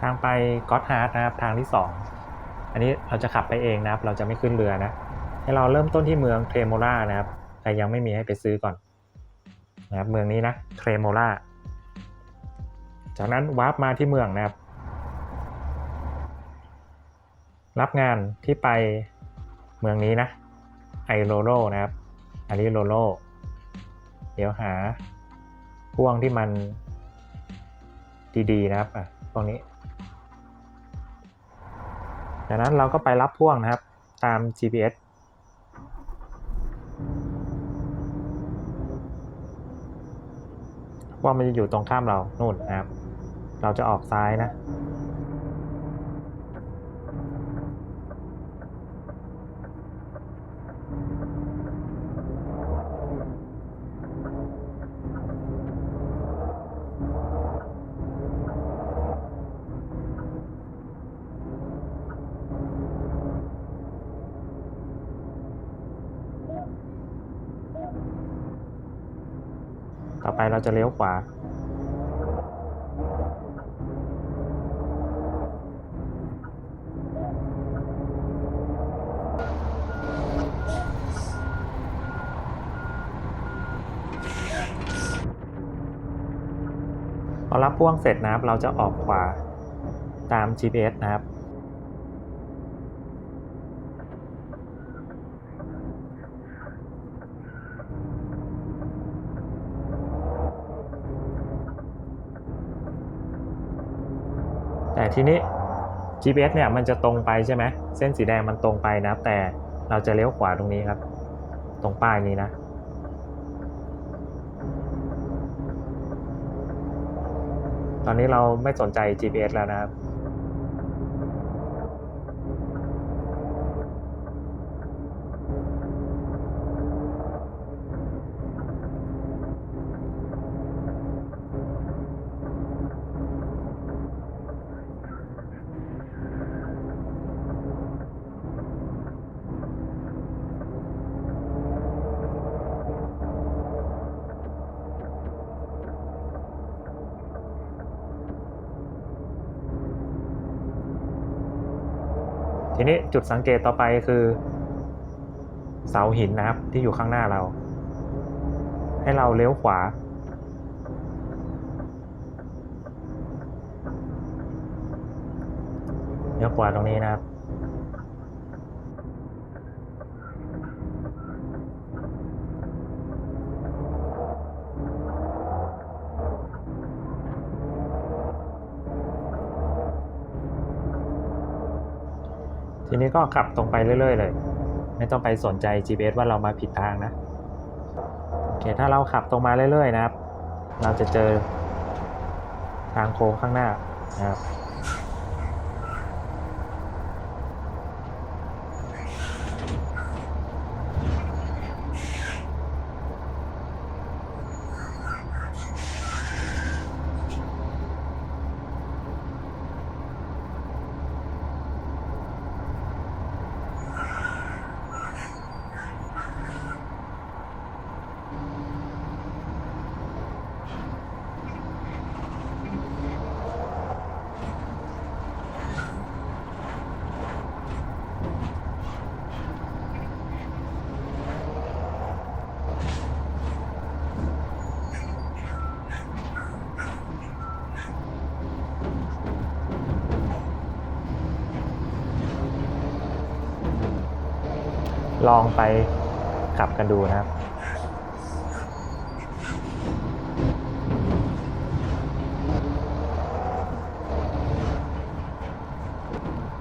ทางไปก็อตฮาร์ดนะครับทางที่ 2 อันนี้เราจะขับไปเองนะครับ เราจะไม่ขึ้นเรือนะ ให้เราเริ่มต้นที่เมืองเทรโมรานะครับ ใครยังไม่มีให้ไปซื้อก่อนนะครับเมืองนี้นะเทรโมราจากนั้นวาร์ปมาที่เมืองนะครับ รับงานที่ไปเมืองนี้นะไอโรโรนะครับอันนี้โรโรเดี๋ยวหาพ่วงที่มันดีๆนะครับอะพวกนี้ จากนั้นเราก็ไปรับพ่วงนะครับตาม GPS ว่ามันจะอยู่ตรงข้ามเรา นู่นนะครับ เราจะออกซ้ายนะ ต่อไปเราจะเลี้ยวขวา พอรับพ่วงเสร็จนะครับ เราจะออกขวาตาม GPS นะครับ แต่ทีนี้ GPS เนี่ยมันจะตรงไปใช่ไหมเส้นสีแดงมันตรงไปนะ แต่เราจะเลี้ยวขวาตรงนี้ครับ ตรงป้ายนี้นะตอนนี้เราไม่สนใจ GPS แล้วนะครับ ทีนี้จุดสังเกตต่อไปคือ เสาหินนะครับ ที่อยู่ข้างหน้าเรา ให้เราเลี้ยวขวา เลี้ยวขวาตรงนี้นะครับ ทีนี้ก็ขับตรงไปเรื่อยๆเลย ไม่ต้องไปสนใจ GPS ว่าเรามาผิดทางนะโอเคถ้าเราขับตรงมาเรื่อยๆนะครับ เราจะเจอทางโค้งข้างหน้านะครับ ลองไปขับกันดูนะครับ